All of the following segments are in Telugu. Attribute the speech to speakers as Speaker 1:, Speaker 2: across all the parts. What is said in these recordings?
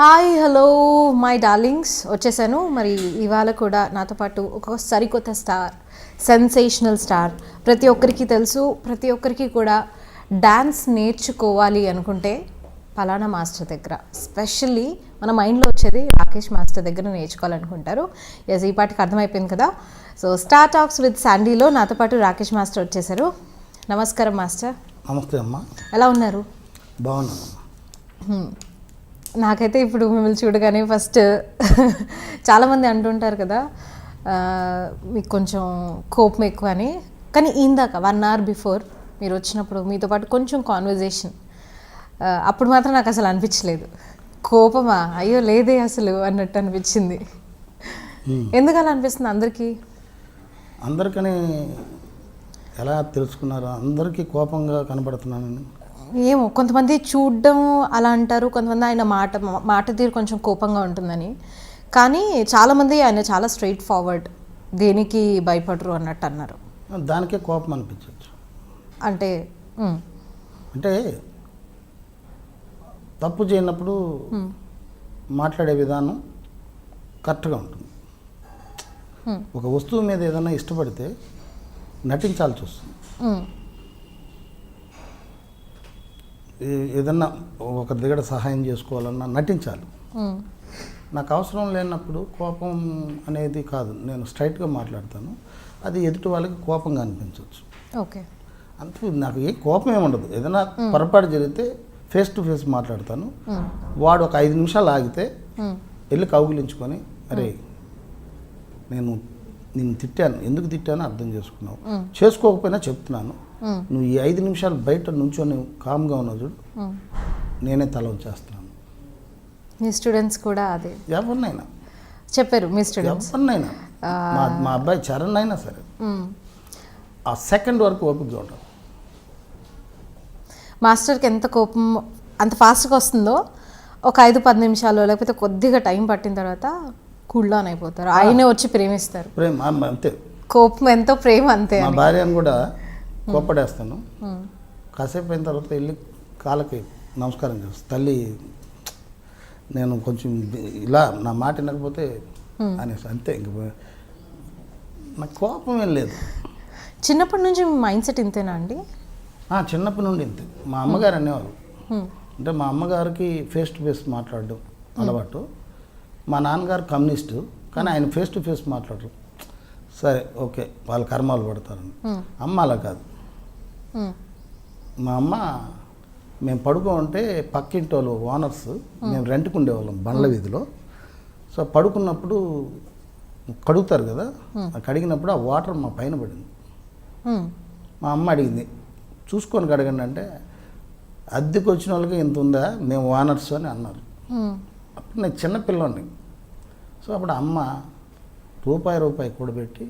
Speaker 1: హాయ్ హలో మై డార్లింగ్స్ వచ్చేసాను. మరి ఇవాళ కూడా నాతో పాటు ఒక సరికొత్త స్టార్ సెన్సేషనల్ స్టార్ ప్రతి ఒక్కరికి తెలుసు ప్రతి ఒక్కరికి కూడా డ్యాన్స్ నేర్చుకోవాలి అనుకుంటే పలానా మాస్టర్ దగ్గర స్పెషల్లీ మన మైండ్లో వచ్చేది రాకేష్ మాస్టర్ దగ్గర నేర్చుకోవాలనుకుంటారు. ఎస్ ఈ పాటికి అర్థమైపోయింది కదా? సో స్టార్ టాక్స్ విత్ శాండీలో నాతో పాటు రాకేష్ మాస్టర్ వచ్చేసారు. నమస్కారం మాస్టర్
Speaker 2: నమస్తే అమ్మ.
Speaker 1: ఎలా ఉన్నారు?
Speaker 2: బాగున్నాను.
Speaker 1: హ్మ్. నాకైతే ఇప్పుడు మిమ్మల్ని చూడగానే ఫస్ట్ చాలామంది అంటుంటారు కదా మీకు కొంచెం కోపం ఎక్కువ అని కానీ ఇందాక వన్ అవర్ బిఫోర్ మీరు వచ్చినప్పుడు మీతో పాటు కొంచెం కాన్వర్జేషన్ అప్పుడు మాత్రం నాకు అసలు అనిపించలేదు. కోపమా? అయ్యో లేదే అసలు అన్నట్టు అనిపించింది. ఎందుకు అలా అనిపిస్తుంది అందరికీ?
Speaker 2: అందరికని ఎలా తెలుసుకున్నారు? అందరికీ కోపంగా కనబడుతున్నానని
Speaker 1: ఏమో కొంతమంది చూడడం అలా అంటారు కొంతమంది ఆయన మాట మాట తీరు కొంచెం కోపంగా ఉంటుందని. కానీ చాలామంది ఆయన చాలా స్ట్రైట్ ఫార్వర్డ్ దేనికి భయపడరు అన్నట్టు అన్నారు.
Speaker 2: దానికే కోపం అనిపించవచ్చు
Speaker 1: అంటే
Speaker 2: అంటే తప్పు చేయనప్పుడు మాట్లాడే విధానం కరెక్ట్గా ఉంటుంది. ఒక వస్తువు మీద ఏదైనా ఇష్టపడితే నటించాల్సి వస్తుంది
Speaker 1: ఉమ్,
Speaker 2: ఏ- ఏదన్నా ఒకరి దగ్గర సహాయం చేసుకోవాలన్నా నటించాలి. నాకు అవసరం లేనప్పుడు కోపం అనేది కాదు. నేను స్ట్రైట్గా మాట్లాడతాను. అది ఎదుటి వాళ్ళకి కోపంగా అనిపించవచ్చు.
Speaker 1: ఓకే.
Speaker 2: అంతే నాకు ఏ కోపం ఏమి ఉండదు. ఏదైనా పొరపాటు జరిగితే ఫేస్ టు ఫేస్ మాట్లాడతాను. వాడు ఒక ఐదు నిమిషాలు ఆగితే వెళ్ళి కౌగిలించుకొని అరే నేను నిన్ను తిట్టాను. ఎందుకు తిట్టానో అర్థం చేసుకున్నావు. చేసుకోకపోయినా చెప్తున్నాను. నువ్వు ఈ ఐదు నిమిషాలు బయట నుంచొని కామ్గా ఉన్నావు చూడు. నేనే తల వచ్చేస్తున్నాను
Speaker 1: మీ స్టూడెంట్స్ కూడా అదే.
Speaker 2: ఎవరినైనా.
Speaker 1: చెప్పారు మీ స్టూడెంట్స్.
Speaker 2: ఎవరినైనా. మా మా అబ్బాయి చరణ్ అయినా సరే. ఆ సెకండ్ వరకు ఓపికగా ఉంటాం
Speaker 1: మాస్టర్కి ఎంత కోపం అంత ఫాస్ట్గా వస్తుందో ఒక ఐదు పది నిమిషాలు లేకపోతే కొద్దిగా టైం పట్టిన తర్వాత కూల్ డౌన్ అయిపోతారు. ఆయనే వచ్చి ప్రేమిస్తారు.
Speaker 2: ప్రేమ అంతే.
Speaker 1: కోపం ఎంతో ప్రేమ అంతే
Speaker 2: మా భార్యను కూడా కోప్పడేస్తాను. కాసేపు అయిన తర్వాత వెళ్ళి కాళ్ళకి నమస్కారం చేస్తాను తల్లి నేను కొంచెం ఇలా నా మాట వినకపోతే అనేసి అంతే ఇంక. నాకు కోపం ఏం లేదు.
Speaker 1: చిన్నప్పటి నుంచి మీ మైండ్ సెట్ ఇంతేనా అండి?
Speaker 2: చిన్నప్పటి నుండి ఇంతే. మా అమ్మగారు అనేవారు. అంటే మా అమ్మగారికి ఫేస్ టు ఫేస్ మాట్లాడడం అలవాటు. మా నాన్నగారు కమ్యూనిస్టు కానీ ఆయన ఫేస్ టు ఫేస్ మాట్లాడరు. సరే ఓకే వాళ్ళ కర్మాలు పడతారని. అమ్మ అలా కాదు. మా అమ్మ మేము పడుకో ఉంటే పక్కింటి వాళ్ళు ఓనర్స్ మేము రెంట్కి ఉండేవాళ్ళం బండ్ల వీధిలో. సో పడుకున్నప్పుడు కడుగుతారు కదా కడిగినప్పుడు ఆ వాటర్ మా పైన పడింది. మా అమ్మ అడిగింది చూసుకొని కడగండి అంటే అద్దెకి వచ్చిన వాళ్ళకి ఇంత ఉందా? మేము ఓనర్స్ అని అన్నారు. అప్పుడు నేను చిన్న పిల్లోని సో అప్పుడు అమ్మ రూపాయి రూపాయి కూడబెట్టి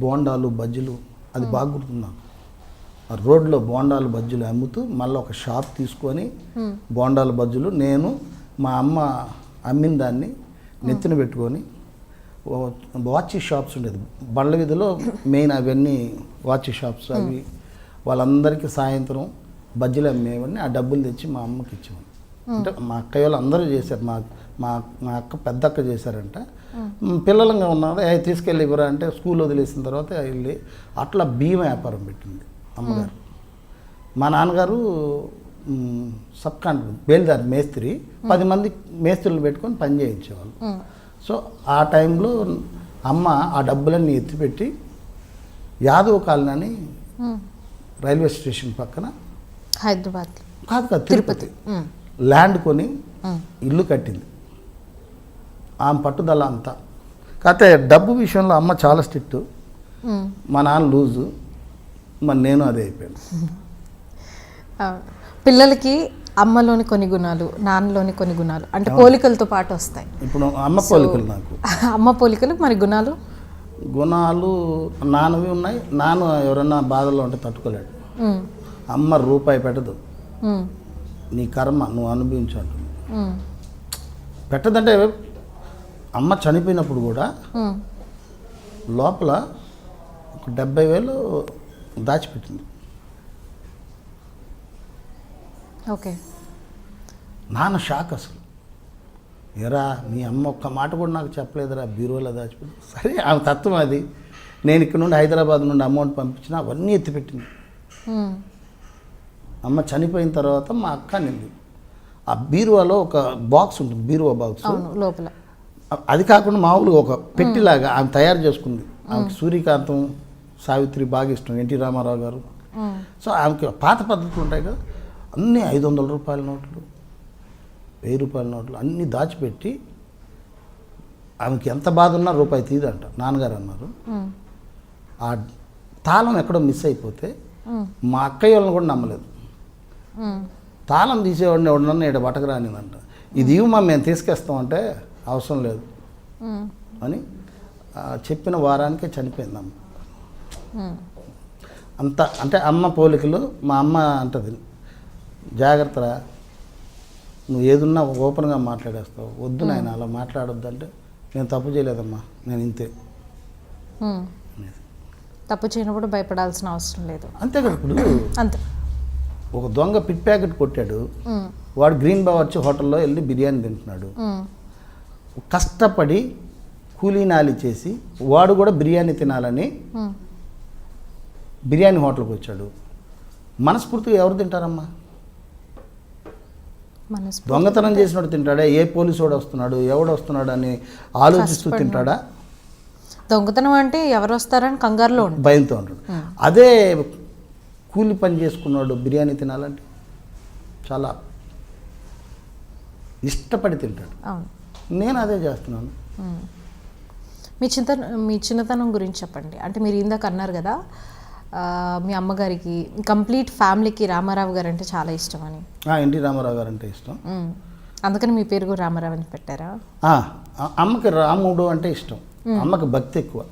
Speaker 2: బోండాలు బజ్జీలు అది బాగా గుర్తుంది? నాకు ఆ రోడ్లో బోండాలు బజ్జీలు అమ్ముతూ మళ్ళీ ఒక షాప్ తీసుకొని బోండాలు బజ్జీలు నేను మా అమ్మ అమ్మిన దాన్ని నెత్తిన పెట్టుకొని వాచ్ షాప్స్ ఉండేది. బండ్ల వీధిలో మెయిన్ అవన్నీ వాచ్ షాప్స్ అవి. వాళ్ళందరికీ సాయంత్రం బజ్జీలు అమ్మేవన్నీ ఆ డబ్బులు తెచ్చి మా అమ్మకి ఇచ్చేవాడిని. అంటే మా అక్కయ్య వాళ్ళు అందరూ చేశారు మా మా మా అక్క పెద్ద అక్క చేశారంట. పిల్లలంగా ఉన్నారు ఏ తీసుకెళ్ళి ఇవ్వరా అంటే స్కూల్ వదిలేసిన తర్వాత వెళ్ళి అట్లా బియ్యం వ్యాపారం పెట్టింది అమ్మగారు. మా నాన్నగారు సబ్ కాంట్రాక్ట్ బేల్దారి మేస్త్రి పది మంది మేస్త్రులు పెట్టుకొని పని చేయించేవాళ్ళు. సో ఆ టైంలో అమ్మ ఆ డబ్బులన్నీ ఎత్తిపెట్టి యాదవ్ కాలనీ అని. రైల్వే స్టేషన్ పక్కన
Speaker 1: హైదరాబాద్
Speaker 2: కాదు కాదు తిరుపతి. ల్యాండ్ కొని ఇల్లు కట్టింది. ఆమె పట్టుదల అంతా. కాకపోతే డబ్బు విషయంలో అమ్మ చాలా స్ట్రిక్ట్. మా నాన్న లూజు. మరి నేను అదే అయిపోయాను.
Speaker 1: పిల్లలకి అమ్మలోని కొన్ని గుణాలు నాన్నలోని కొన్ని గుణాలు అంటే పోలికలతో పాటు వస్తాయి.
Speaker 2: ఇప్పుడు అమ్మ పోలికలు నాకు.
Speaker 1: అమ్మ పోలికలు మరి గుణాలు?
Speaker 2: గుణాలు నాన్నవి ఉన్నాయి. నాన్న ఎవరన్నా బాధలో ఉంటే తట్టుకోలేడు. అమ్మ రూపాయి పెట్టదు. నీ కర్మ నువ్వు అనుభవించు పెట్టదంటే అమ్మ చనిపోయినప్పుడు కూడా. లోపల ఒక డెబ్బై వేలు దాచిపెట్టింది.
Speaker 1: ఓకే.
Speaker 2: నాన్న షాక్ అసలు. ఎరా మీ అమ్మ ఒక్క మాట కూడా నాకు చెప్పలేదురా బీరోలో దాచిపెట్టి. సరే ఆమె తత్వం అది. నేను ఇక్కడ నుండి హైదరాబాద్ నుండి అమౌంట్ పంపించిన అవన్నీ ఎత్తిపెట్టింది. అమ్మ చనిపోయిన తర్వాత మా అక్క నింది ఆ బీరువాలో ఒక బాక్స్ ఉంటుంది బీరువా బాక్స్.
Speaker 1: లోపల.
Speaker 2: అది కాకుండా మామూలుగా ఒక పెట్టిలాగా ఆమె తయారు చేసుకుంది. ఆమెకి సూర్యకాంతం సావిత్రి బాగా ఇష్టం ఎన్టీ రామారావు గారు. సో ఆమెకి పాత పద్ధతులు ఉంటాయి కదా. అన్నీ ఐదు వందల రూపాయల నోట్లు వెయ్యి రూపాయల నోట్లు అన్నీ దాచిపెట్టి ఆమెకి ఎంత బాధ ఉన్నా రూపాయి తీదంట. నాన్నగారు అన్నారు. ఆ తాళం ఎక్కడో మిస్ అయిపోతే మా అక్కయ్య వాళ్ళని కూడా నమ్మలేదు. తాళం తీసేవాడిని ఎవడన్నా ఇక్కడ బటకరానిదంట ఇది ఇవ్వమా మేము తీసుకెస్తామంటే అవసరం లేదు. అని చెప్పిన వారానికే చనిపోయింది అమ్మ అంత అంటే అమ్మ పోలికలు మా అమ్మ అంటది. జాగ్రత్తరా నువ్వు ఏదున్నా ఓపెన్గా మాట్లాడేస్తావు. వద్దు నాయన అలా మాట్లాడొద్దు అంటే నేను తప్పు చేయలేదమ్మా నేను ఇంతే.
Speaker 1: తప్పు చేయనప్పుడు భయపడాల్సిన అవసరం లేదు.
Speaker 2: అంతే కదా ఇప్పుడు?
Speaker 1: అంతే.
Speaker 2: ఒక దొంగ పిట్ ప్యాకెట్ కొట్టాడు. వాడు గ్రీన్ బావర్చి హోటల్లో వెళ్ళి బిర్యానీ తింటున్నాడు. కష్టపడి కూలీనాలి చేసి వాడు కూడా బిర్యానీ తినాలని. బిర్యానీ హోటల్కి వచ్చాడు. మనస్ఫూర్తిగా ఎవరు తింటారమ్మా? దొంగతనం చేసినట్టు తింటాడా? ఏ పోలీసు వాడు వస్తున్నాడు? ఎవడు వస్తున్నాడు అని ఆలోచిస్తూ. తింటాడా?
Speaker 1: దొంగతనం అంటే ఎవరు వస్తారని కంగారులో
Speaker 2: భయంతో ఉంటాడు. అదే కూలి పని చేసుకున్నాడు బిర్యానీ తినాలంటే చాలా ఇష్టపడి తింటాడు.
Speaker 1: అవును.
Speaker 2: నేను అదే చేస్తున్నాను.
Speaker 1: మీ చింత మీ చిన్నతనం గురించి చెప్పండి. అంటే మీరు ఇందాక అన్నారు కదా మీ అమ్మగారికి కంప్లీట్ ఫ్యామిలీకి రామారావు గారు అంటే చాలా ఇష్టం అని
Speaker 2: ఎన్టీ రామారావు గారు అంటే ఇష్టం.
Speaker 1: అందుకని మీ పేరు కూడా రామారావు అని పెట్టారా
Speaker 2: అమ్మకి రాముడు అంటే ఇష్టం. అమ్మకి భక్తి ఎక్కువ.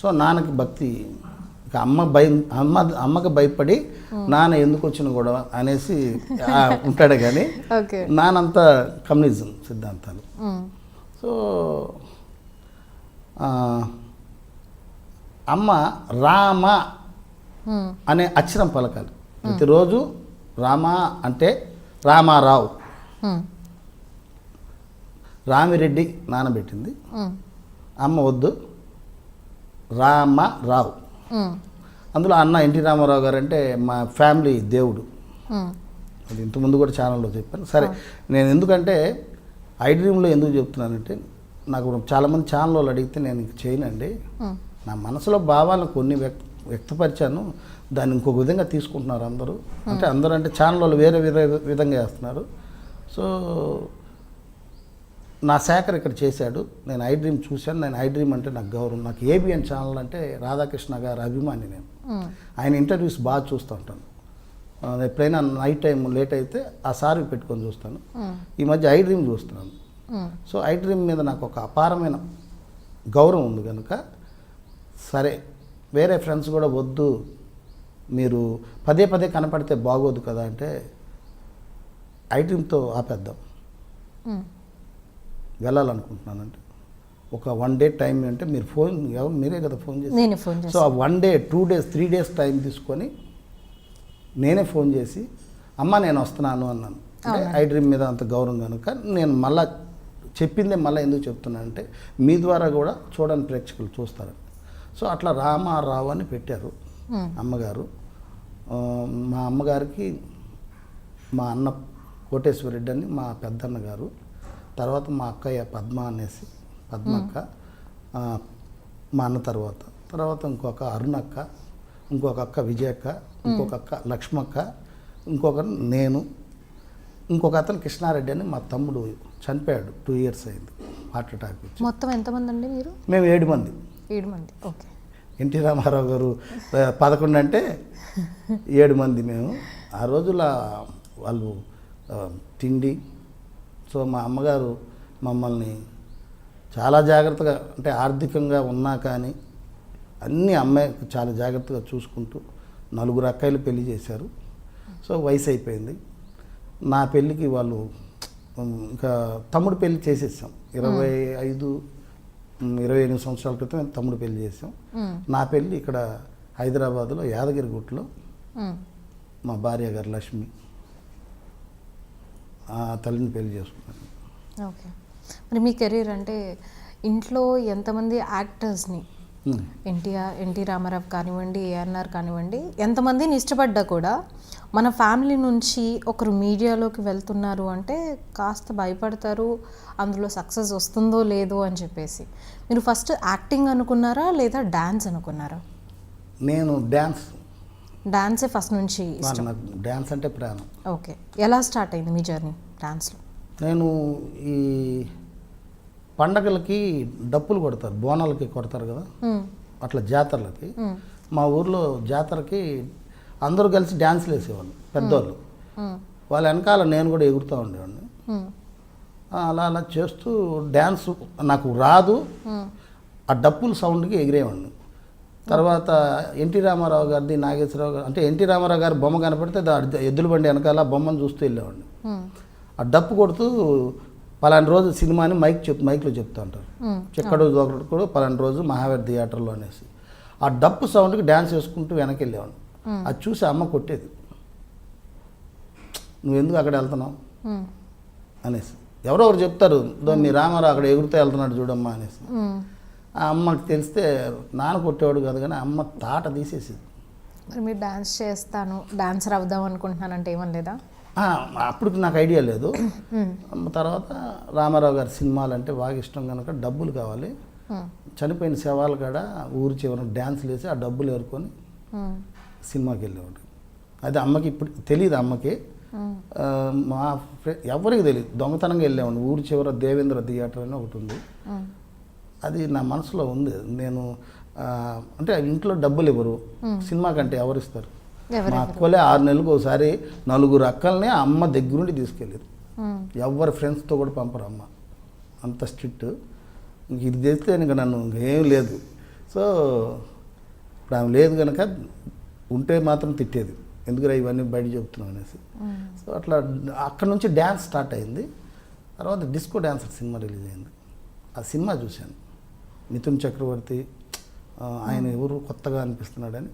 Speaker 2: సో నాన్నకి భక్తి ఇక అమ్మ భయం అమ్మ అమ్మకి భయపడి నాన్న ఎందుకు వచ్చిన గొడవ అనేసి ఉంటాడు కానీ నానంతా కమ్యూనిజం సిద్ధాంతాలు
Speaker 1: ఉమ్.
Speaker 2: సో అమ్మ రామ
Speaker 1: ఉమ్.
Speaker 2: అనే అక్షరం పలకాలి ప్రతిరోజు రామ అంటే రామారావు. రామిరెడ్డి నానబెట్టింది. అమ్మ వద్దు రామారావు. అందులో అన్న ఎన్టీ రామారావు గారు అంటే మా ఫ్యామిలీ దేవుడు. అది ఇంతకుముందు కూడా ఛానల్లో చెప్పాను సరే నేను ఎందుకంటే ఐ డ్రీమ్లో ఎందుకు చెప్తున్నానంటే నాకు చాలామంది ఛానల్ వాళ్ళు అడిగితే నేను ఇంక చేయనండి. నా మనసులో భావాలను కొన్ని వ్యక్త వ్యక్తపరిచాను. దాన్ని ఇంకొక విధంగా తీసుకుంటున్నారు అందరూ. అంటే అందరూ అంటే ఛానల్ వాళ్ళు వేరే వేరే విధంగా వేస్తున్నారు సో నా శాఖర్ ఇక్కడ చేశాడు. నేను ఐ డ్రీమ్ చూశాను. నేను ఐ డ్రీమ్ అంటే నాకు గౌరవం. నాకు ఏబిఎన్ ఛానల్ అంటే రాధాకృష్ణ గారు అభిమాని నేను. ఆయన ఇంటర్వ్యూస్ బాగా చూస్తూ ఉంటాను. ఎప్పుడైనా నైట్ టైం లేట్ అయితే ఆ సారి పెట్టుకొని చూస్తాను. ఈ మధ్య ఐ డ్రీమ్ చూస్తున్నాను. సో ఐ డ్రీమ్ మీద నాకు ఒక అపారమైన గౌరవం ఉంది కనుక సరే వేరే ఫ్రెండ్స్ కూడా వద్దు. మీరు పదే పదే కనపడితే బాగోదు కదా అంటే ఐ డ్రీమ్తో ఆపేద్దాం. వెళ్ళాలనుకుంటున్నానంటే ఒక వన్ డే టైం అంటే మీరు ఫోన్ ఎవరు మీరే కదా ఫోన్ చేసి. సో ఆ one day two days three days time తీసుకొని నేనే ఫోన్ చేసి అమ్మ నేను వస్తున్నాను అన్నాను. ఐ డ్రీమ్ మీద అంత గౌరవం కనుక నేను మళ్ళా చెప్పిందే మళ్ళీ ఎందుకు చెప్తున్నానంటే మీ ద్వారా కూడా చూడని ప్రేక్షకులు చూస్తారు. సో అట్లా రామారావు అని పెట్టారు. అమ్మగారు. మా అమ్మగారికి మా అన్న కోటేశ్వరరెడ్డి అని మా పెద్దన్న గారు. తర్వాత మా అక్కయ్య పద్మ అనేసి పద్మక్క మా అన్న తర్వాత. తర్వాత ఇంకొక అరుణక్క ఇంకొక అక్క విజయక్క ఇంకొక అక్క లక్ష్మక్క ఇంకొక నేను ఇంకొక అతను కృష్ణారెడ్డి అని మా తమ్ముడు చనిపోయాడు. టూ ఇయర్స్ అయింది. హార్ట్ అటాక్
Speaker 1: మొత్తం ఎంతమంది అండి మీరు?
Speaker 2: మేము ఏడు మంది.
Speaker 1: ఏడు మంది. ఓకే.
Speaker 2: ఎన్టీ రామారావు గారు పదకొండు అంటే ఏడు మంది మేము. ఆ రోజుల వాళ్ళు తిండి సో మా అమ్మగారు మమ్మల్ని చాలా జాగ్రత్తగా అంటే ఆర్థికంగా ఉన్నా కానీ అన్ని అమ్మాయి చాలా జాగ్రత్తగా చూసుకుంటూ నలుగురు అక్కాయిలు పెళ్ళి చేశారు. సో వయసు అయిపోయింది. నా పెళ్ళికి వాళ్ళు ఇంకా తమ్ముడు పెళ్ళి చేసేసాం. ఇరవై ఐదు ఇరవై ఎనిమిది సంవత్సరాల క్రితం తమ్ముడు పెళ్ళి చేసాం. నా పెళ్ళి ఇక్కడ హైదరాబాద్లో యాదగిరిగుట్టలో
Speaker 1: ఉమ్.
Speaker 2: మా భార్య గారు లక్ష్మి. ఆ తల్లిని పెళ్ళి చేసుకున్నాను
Speaker 1: ఓకే. మరి మీ కెరీర్ అంటే ఇంట్లో ఎంతమంది యాక్టర్స్ని. ఎన్టీఆర్ ఎన్టీ రామారావు కానివ్వండి ఏఎన్ఆర్ కానివ్వండి ఎంతమందిని ఇష్టపడ్డా కూడా మన ఫ్యామిలీ నుంచి ఒకరు మీడియాలోకి వెళ్తున్నారు అంటే కాస్త భయపడతారు అందులో సక్సెస్ వస్తుందో లేదో అని చెప్పేసి. మీరు ఫస్ట్ యాక్టింగ్ అనుకున్నారా లేదా డ్యాన్స్ అనుకున్నారా?
Speaker 2: నేను డ్యాన్స్
Speaker 1: డాన్సే ఫస్ట్ నుంచి
Speaker 2: నాకు డ్యాన్స్ అంటే ప్రాణం.
Speaker 1: ఓకే ఎలా స్టార్ట్ అయింది మీ జర్నీ డాన్స్లో
Speaker 2: నేను ఈ పండగలకి డప్పులు కొడతారు బోనాలకి కొడతారు కదా? అట్లా జాతరలకి. మా ఊర్లో జాతరకి అందరూ కలిసి డ్యాన్స్లు వేసేవాళ్ళు పెద్దోళ్ళు. వాళ్ళ వెనకాల నేను కూడా ఎగురుతూ ఉండేవాడిని. అలా అలా చేస్తూ డ్యాన్స్ నాకు రాదు. ఆ డప్పుల సౌండ్కి ఎగిరేవాడిని. తర్వాత ఎన్టీ రామారావు గారిది నాగేశ్వరరావు గారు అంటే ఎన్టీ రామారావు గారి బొమ్మ కనపడితే ఎద్దుల బండి వెనకాల బొమ్మను చూస్తూ వెళ్ళేవాడిని. ఆ డప్పు కొడుతూ పలానా రోజు సినిమాని మైక్ చెప్ మైక్లో చెప్తూ ఉంటారు. చెక్కడు ఒకటి కూడా పలానా రోజు మహావీర్ థియేటర్లో అనేసి. ఆ డప్పు సౌండ్కి డ్యాన్స్ వేసుకుంటూ వెనక్కి వెళ్ళేవాడిని. అది చూసి అమ్మ కొట్టేది. నువ్వు ఎందుకు అక్కడ వెళ్తున్నావు? అనేసి. ఎవరో ఒకరు చెప్తారు "దో మీ రామారావు అక్కడ ఎగురుతూ వెళ్తున్నాడు చూడమ్మా అనేసి. ఆ అమ్మకి తెలిస్తే నాన్న కొట్టేవాడు కాదు కానీ అమ్మ తాట తీసేసింది.
Speaker 1: మరి మీరు డాన్స్ చేస్తాను డాన్సర్ అవుదాం అనుకుంటున్నానంటే ఏమనలేదా
Speaker 2: ఆ, అప్పుడు నాకు ఐడియా లేదు. తర్వాత రామారావు గారి సినిమాలు అంటే బాగా ఇష్టం కనుక డబ్బులు కావాలి. చనిపోయిన శవాలు కాడ ఊరి చివర డ్యాన్స్లు వేసి ఆ డబ్బులు ఏరుకొని సినిమాకి వెళ్ళేవాడు అది అమ్మకి ఇప్పుడు తెలియదు అమ్మకి. మా ఫ్రె- ఎవరికి తెలియదు. దొంగతనంగా వెళ్ళేవాడిని. ఊరి చివర దేవేంద్ర థియేటర్ అని ఒకటి ఉంది. అది నా మనసులో ఉంది. నేను అంటే ఇంట్లో డబ్బులు ఇవ్వరు. సినిమా కంటే ఎవరు ఇస్తారు? మా అక్కలే ఆరు నెలలకు ఒకసారి నలుగురు అక్కల్ని అమ్మ దగ్గరుండి తీసుకెళ్ళారు ఎవరి ఫ్రెండ్స్తో కూడా పంపరు అమ్మ. అంత స్ట్రిక్ట్. ఇంక ఇది చేస్తే ఇంక నన్ను ఇంకేం లేదు. సో ఇప్పుడు ఆమె లేదు కనుక ఉంటే మాత్రం తిట్టేది. ఎందుకురా ఇవన్నీ బయట చెప్తున్నావు అనేసి. సో అట్లా అక్కడ నుంచి డ్యాన్స్ స్టార్ట్ అయింది. తర్వాత డిస్కో డ్యాన్సర్ సినిమా రిలీజ్ అయింది. ఆ సినిమా చూశాను. మిథున్ చక్రవర్తి ఆయన ఎవరు కొత్తగా అనిపిస్తున్నాడని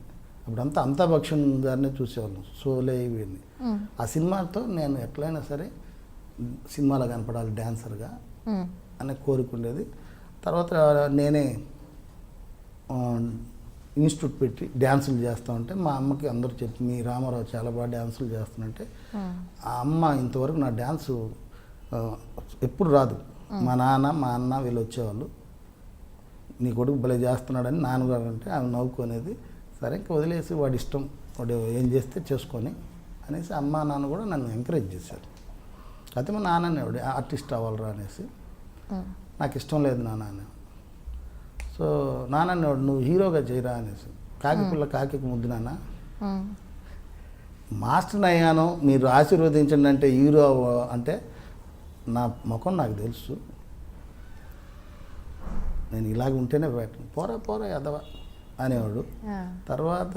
Speaker 2: అప్పుడంతా అంతాభక్షణ్ గారినే చూసేవాళ్ళం సోలే ఇవన్నీ ఆ సినిమాతో నేను ఎట్లయినా సరే సినిమాలో కనపడాలి డ్యాన్సర్గా అనే కోరిక ఉండేది. తర్వాత నేనే ఇన్స్టిట్యూట్ పెట్టి డ్యాన్సులు చేస్తూ ఉంటే మా అమ్మకి అందరూ చెప్పి మీ రామారావు చాలా బాగా డ్యాన్సులు చేస్తున్నంటే ఆ అమ్మ ఇంతవరకు నా డ్యాన్సు ఎప్పుడు రాదు. మా నాన్న మా అన్న వీళ్ళు వచ్చేవాళ్ళు. నీ కొడుకు భలే చేస్తున్నాడని నాన్నగారు అంటే ఆమె నవ్వుకునేది సరే ఇంకా వదిలేసి వాడి ఇష్టం వాడు ఏం చేస్తే చేసుకొని అనేసి అమ్మ నాన్న కూడా నన్ను ఎంకరేజ్ చేశారు. అయితే మా నాన్న అనేవాడు ఆర్టిస్ట్ అవ్వాలరా అనేసి నాకు ఇష్టం లేదు నాన్న సో నాన్న అనేవాడు నువ్వు హీరోగా చేయరా అనేసి కాకి పిల్ల కాకి ముద్దు నాన్న. మాస్టర్ అయ్యాను మీరు ఆశీర్వదించండి అంటే హీరో అంటే నా ముఖం నాకు తెలుసు నేను ఇలాగ ఉంటేనే పెట్టను పోరా పోరా ఎదవా అనేవాడు. తర్వాత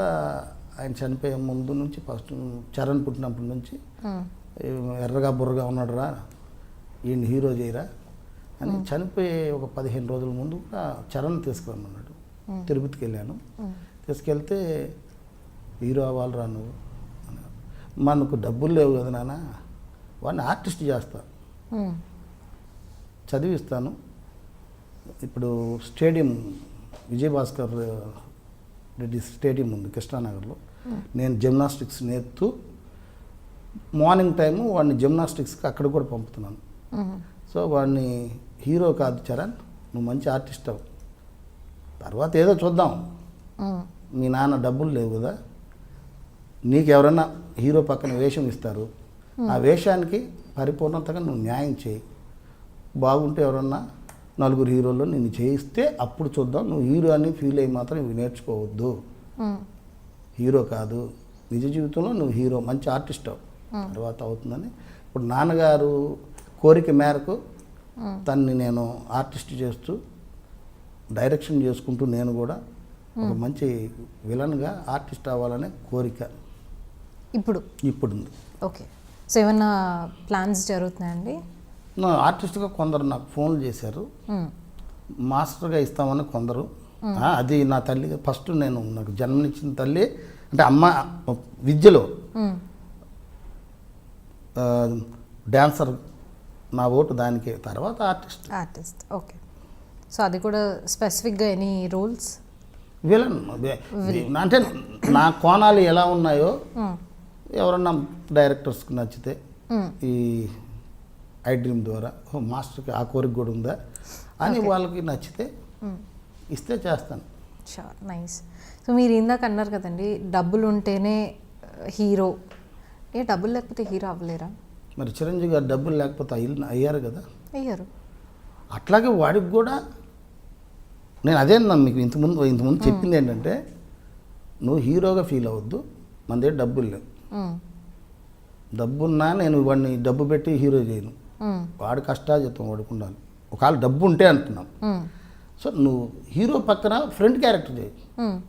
Speaker 2: ఆయన చనిపోయే ముందు నుంచి ఫస్ట్ చరణ్ పుట్టినప్పటి నుంచి "ఏ, ఎర్రగా బుర్రగా ఉన్నాడు రా ఈయన హీరో చేయరా అని చనిపోయే ఒక పదిహేను రోజుల ముందు కూడా చరణ్ తీసుకురమ్మన్నాడు. తిరుపతికి వెళ్ళాను. తీసుకెళ్తే హీరో అవ్వాలిరా నువ్వు అన్నాడు. మనకు డబ్బులు లేవు కదా నాన్న. వాడిని ఆర్టిస్ట్ చేస్తా. చదివిస్తాను. ఇప్పుడు స్టేడియం విజయభాస్కర్ రెడ్డి స్టేడియం ఉంది కృష్ణానగర్లో. నేను జిమ్నాస్టిక్స్ నేర్పుతూ మార్నింగ్ టైము వాడిని జిమ్నాస్టిక్స్కి అక్కడ కూడా పంపుతున్నాను. సో వాడిని హీరో కాదు చరణ్ నువ్వు మంచి ఆర్టిస్ట్ అవు తర్వాత ఏదో చూద్దాం. మీ నాన్న డబ్బులు లేవు కదా నీకు ఎవరన్నా హీరో పక్కన వేషం ఇస్తారు. ఆ వేషానికి పరిపూర్ణతగా నువ్వు న్యాయం చేయి. బాగుంటే ఎవరన్నా నలుగురు హీరోల్లో నిన్ను చేయిస్తే అప్పుడు చూద్దాం. నువ్వు హీరో అని ఫీల్ అయ్యి మాత్రం ఇవి నేర్చుకోవద్దు. హీరో కాదు. నిజ జీవితంలో నువ్వు హీరో మంచి ఆర్టిస్ట్ అవు. తర్వాత అవుతుందని. ఇప్పుడు నాన్నగారు కోరిక మేరకు తన్ని నేను ఆర్టిస్ట్ చేస్తూ డైరెక్షన్ చేసుకుంటూ నేను కూడా ఒక మంచి విలన్గా ఆర్టిస్ట్ అవ్వాలనే కోరిక.
Speaker 1: ఇప్పుడు?
Speaker 2: ఇప్పుడు
Speaker 1: ఓకే. సో ఏమన్నా ప్లాన్స్ జరుగుతున్నాయండి?
Speaker 2: ఆర్టిస్ట్గా కొందరు నాకు ఫోన్లు చేశారు. మాస్టర్గా ఇస్తామని కొందరు. అది నా తల్లి ఫస్ట్ నేను నాకు జన్మనిచ్చిన తల్లి అంటే అమ్మ విద్యలో డ్యాన్సర్ నా ఓటు దానికే తర్వాత ఆర్టిస్ట్.
Speaker 1: Artist okay. సో అది కూడా స్పెసిఫిక్గా ఎనీ రూల్స్?
Speaker 2: విలన్ అంటే నా కోణాలు ఎలా ఉన్నాయో ఎవరన్నా డైరెక్టర్స్కి నచ్చితే ఈ ఐ డ్రీమ్ ద్వారా ఓ మాస్టర్కి ఆ కోరిక కూడా ఉందా అని వాళ్ళకి నచ్చితే ఇస్తే చేస్తాను.
Speaker 1: Sure nice. సో మీరు ఇందాక అన్నారు కదండి డబ్బులు ఉంటేనే హీరో. ఏ డబ్బులు లేకపోతే హీరో అవ్వలేరా?
Speaker 2: మరి చిరంజీవి గారు డబ్బులు లేకపోతే అయ్యి అయ్యారు కదా?
Speaker 1: అయ్యారు.
Speaker 2: అట్లాగే వాడికి కూడా నేను అదే అన్నాను మీకు ఇంతకుముందు ఇంతకుముందు చెప్పింది ఏంటంటే నువ్వు హీరోగా ఫీల్ అవ్వద్దు మన దగ్గర డబ్బులు లేవు. డబ్బున్నా నేను వాడిని డబ్బు పెట్టి హీరో చేయను. వాడు కష్టాజితం వాడికి ఉండాలి ఒకవేళ డబ్బు ఉంటే అంటున్నాం. సో నువ్వు హీరో పక్కన ఫ్రెండ్ క్యారెక్టర్ చేయి.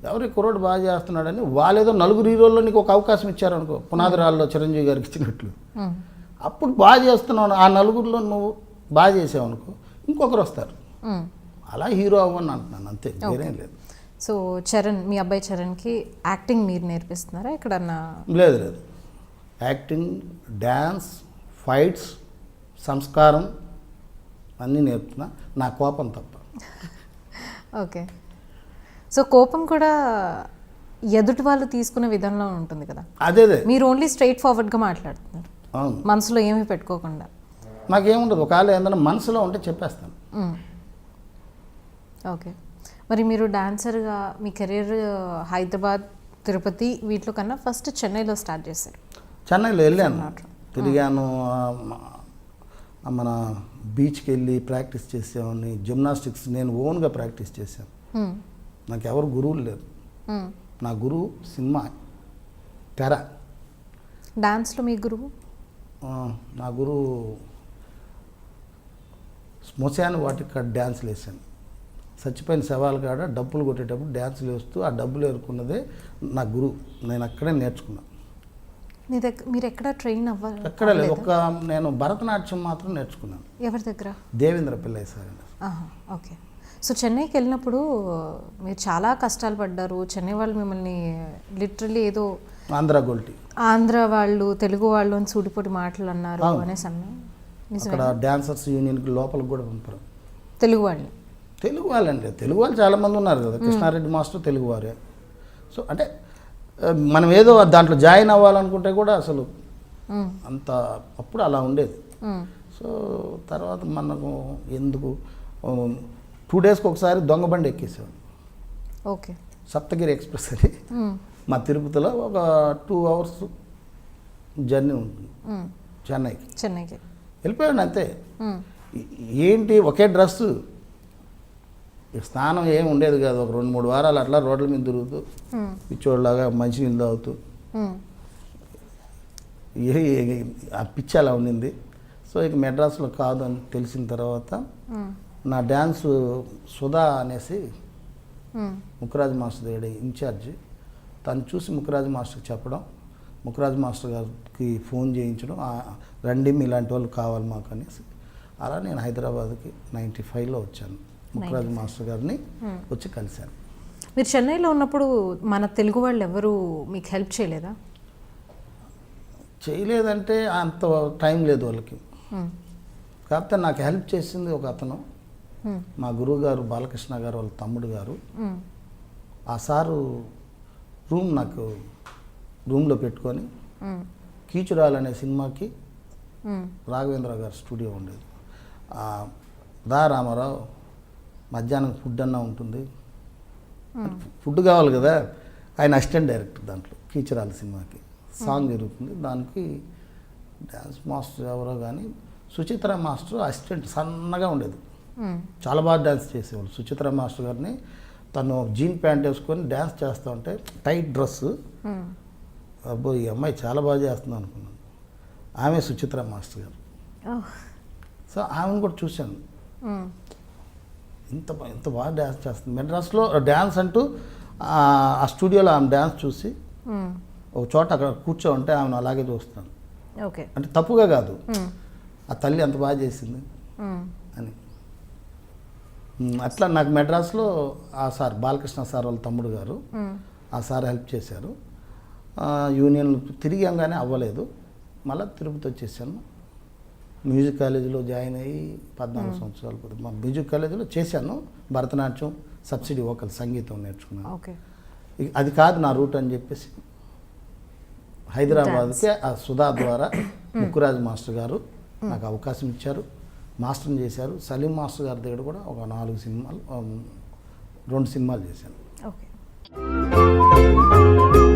Speaker 2: ఎవరి కుర్రోడు బాగా చేస్తున్నాడని వాళ్ళేదో నలుగురు హీరోల్లో నీకు ఒక అవకాశం ఇచ్చారనుకో పునాదిరాల్లో చిరంజీవి గారికి ఇచ్చినట్లు. అప్పుడు బాగా చేస్తున్నావు ఆ నలుగురిలో నువ్వు బాగా చేసావు అనుకో ఇంకొకరు వస్తారు. అలా హీరో అవ్వని అంటున్నాను అంతే వేరేం లేదు.
Speaker 1: సో చరణ్ మీ అబ్బాయి చరణ్కి యాక్టింగ్ మీరు నేర్పిస్తున్నారా? ఎక్కడన్నా
Speaker 2: లేదు లేదు. యాక్టింగ్ డ్యాన్స్ ఫైట్స్ సంస్కారం అన్నీ నేర్పుతున్నా. నా కోపం తప్ప.
Speaker 1: ఓకే. సో కోపం కూడా ఎదుటి వాళ్ళు తీసుకునే విధంలో ఉంటుంది కదా.
Speaker 2: అదేదే
Speaker 1: మీరు ఓన్లీ స్ట్రైట్ ఫార్వర్డ్గా మాట్లాడుతున్నారు.
Speaker 2: అవును.
Speaker 1: మనసులో ఏమీ పెట్టుకోకుండా.
Speaker 2: నాకేముండదు. ఒకవేళ ఏదైనా మనసులో ఉంటే చెప్పేస్తాను.
Speaker 1: ఓకే. మరి మీరు డాన్సర్గా మీ కెరీర్ హైదరాబాద్ తిరుపతి వీటిలో కన్నా ఫస్ట్ చెన్నైలో స్టార్ట్ చేశారు.
Speaker 2: చెన్నైలో వెళ్ళాను. తిరిగాను మన బీచ్కి వెళ్ళి ప్రాక్టీస్ చేసేవాడిని. జిమ్నాస్టిక్స్ నేను ఓన్గా ప్రాక్టీస్ చేశాను. నాకు ఎవరు గురువులు లేరు. నా గురువు సినిమా తెర.
Speaker 1: డాన్స్లో మీ గురువు?
Speaker 2: నా గురువు శ్మశాన వాటికి డ్యాన్స్లు వేసాను చచ్చిపోయిన శవాల కాడ డబ్బులు కొట్టేటప్పుడు డ్యాన్సులు వేస్తూ ఆ డబ్బులు ఏరుకున్నదే నా గురువు. నేను అక్కడే నేర్చుకున్నాను
Speaker 1: మీ దగ్గర మీరు ఎక్కడ ట్రైన్ అవ్వాలి
Speaker 2: ఎక్కడ లేదు. ఒక నేను భరతనాట్యం మాత్రం నేర్చుకున్నాను.
Speaker 1: ఎవరి దగ్గర?
Speaker 2: Devendra Pillaiah sir
Speaker 1: okay. So చెన్నైకి వెళ్ళినప్పుడు మీరు చాలా కష్టాలు పడ్డారు. చెన్నై వాళ్ళు మిమ్మల్ని లిటరలీ ఏదో
Speaker 2: ఆంధ్ర గోల్టీ
Speaker 1: ఆంధ్ర వాళ్ళు తెలుగు వాళ్ళు అని సూటిపోటి మాటలు అన్నారు. అనేసి అన్నా
Speaker 2: అక్కడ డాన్సర్స్ యూనియన్కి లోపలికి కూడా పంపారు.
Speaker 1: తెలుగు వాళ్ళు
Speaker 2: తెలుగు వాళ్ళండి. తెలుగు వాళ్ళు చాలామంది ఉన్నారు కదా. కృష్ణారెడ్డి మాస్టర్ తెలుగు వారే. సో అంటే మనం ఏదో దాంట్లో జాయిన్ అవ్వాలనుకుంటే కూడా అసలు. అంత అప్పుడు అలా ఉండేది. సో తర్వాత మనకు ఎందుకు టూ డేస్కి ఒకసారి దొంగ బండి ఎక్కేసాం
Speaker 1: ఓకే
Speaker 2: సప్తగిరి ఎక్స్ప్రెస్ అని. మా తిరుపతిలో ఒక టూ అవర్స్ జర్నీ ఉంటుంది. చెన్నైకి
Speaker 1: చెన్నైకి
Speaker 2: వెళ్ళిపోయాను అంతే ఏంటి ఒకే డ్రెస్సు ఈ స్నానం ఏం ఉండేది కాదు ఒక రెండు మూడు వారాలు అట్లా రోడ్ల మీద తిరుగుతూ. పిచ్చోళ్ళలాగా మంచినీళ్ళు తాగుతూ. ఏ ఏ- ఆ పిచ్చి అలా ఉండింది సో ఇక మెడ్రాస్లో కాదు అని తెలిసిన తర్వాత. నా డ్యాన్స్ సుధా అనేసి. ముక్కరాజు మాస్టర్ దగ్గర ఇన్ఛార్జి తను చూసి ముక్కరాజు మాస్టర్కి చెప్పడం ముక్కరాజు మాస్టర్ గారికి ఫోన్ చేయించడం "ఆ, రండి ఇలాంటి వాళ్ళు కావాలి మాకు అనేసి అలా నేను హైదరాబాద్కి నైంటీ ఫైవ్లో వచ్చాను ముక్కరాజు మాస్టర్ గారిని
Speaker 1: Hmm.
Speaker 2: వచ్చి కలిశాను
Speaker 1: మీరు చెన్నైలో ఉన్నప్పుడు మన తెలుగు వాళ్ళు ఎవరు మీకు హెల్ప్ చేయలేదా
Speaker 2: చేయలేదంటే అంత టైం లేదు వాళ్ళకి
Speaker 1: మ్మ్.
Speaker 2: కాకపోతే నాకు హెల్ప్ చేసింది ఒక అతను
Speaker 1: మ్మ్.
Speaker 2: మా గురువు గారు బాలకృష్ణ గారు వాళ్ళ తమ్ముడు గారు. ఆ సారు రూమ్ నాకు రూమ్లో పెట్టుకొని. కీచురాలు అనే సినిమాకి. రాఘవేంద్ర గారి స్టూడియో ఉండేది దా రామారావు మధ్యాహ్నం ఫుడ్ అన్నా ఉంటుంది. ఫుడ్ కావాలి కదా. ఆయన అసిస్టెంట్ డైరెక్టర్ దాంట్లో కీచరాల సినిమాకి. సాంగ్ జరుగుతుంది. దానికి డ్యాన్స్ మాస్టర్ ఎవరో కానీ సుచిత్ర మాస్టర్ అసిస్టెంట్ సన్నగా ఉండేది. చాలా బాగా డ్యాన్స్ చేసేవాళ్ళు. సుచిత్ర మాస్టర్ గారిని తను జీన్ ప్యాంట్ వేసుకొని డ్యాన్స్ చేస్తూ ఉంటే టైట్ డ్రెస్. అబ్బో ఈ అమ్మాయి చాలా బాగా చేస్తుంది అనుకున్నాను. ఆమె సుచిత్ర మాస్టర్ గారు. సో ఆమెను కూడా చూశాను. ఇంత ఇంత బాగా డ్యాన్స్ చేస్తుంది. మెడ్రాస్లో డ్యాన్స్ అంటూ ఆ స్టూడియోలో ఆమె డ్యాన్స్ చూసి. ఒక చోట అక్కడ కూర్చో ఉంటే ఆమెను అలాగే చూస్తాను.
Speaker 1: ఓకే.
Speaker 2: అంటే తప్పుగా కాదు. ఆ తల్లి అంత బాగా చేసింది. అని. అట్లా నాకు మెడ్రాస్లో ఆ సార్ బాలకృష్ణ సార్ వాళ్ళ తమ్ముడు గారు. ఆ సార్ హెల్ప్ చేశారు. యూనియన్ తిరిగాంగానే అవ్వలేదు. మళ్ళీ తిరుపతి వచ్చేసాను. మ్యూజిక్ కాలేజీలో జాయిన్ అయ్యి పద్నాలుగు సంవత్సరాలు మా మ్యూజిక్ కాలేజీలో చేశాను. భరతనాట్యం సబ్సిడీ వోకల్ సంగీతం నేర్చుకున్నాను. అది కాదు నా రూట్ అని చెప్పేసి హైదరాబాద్కి ఆ సుధా ద్వారా ముక్కురాజు మాస్టర్ గారు నాకు అవకాశం ఇచ్చారు. మాస్టర్ని చేశారు. సలీం మాస్టర్ గారి దగ్గర కూడా ఒక నాలుగు సినిమాలు రెండు సినిమాలు చేశాను.
Speaker 1: ఓకే.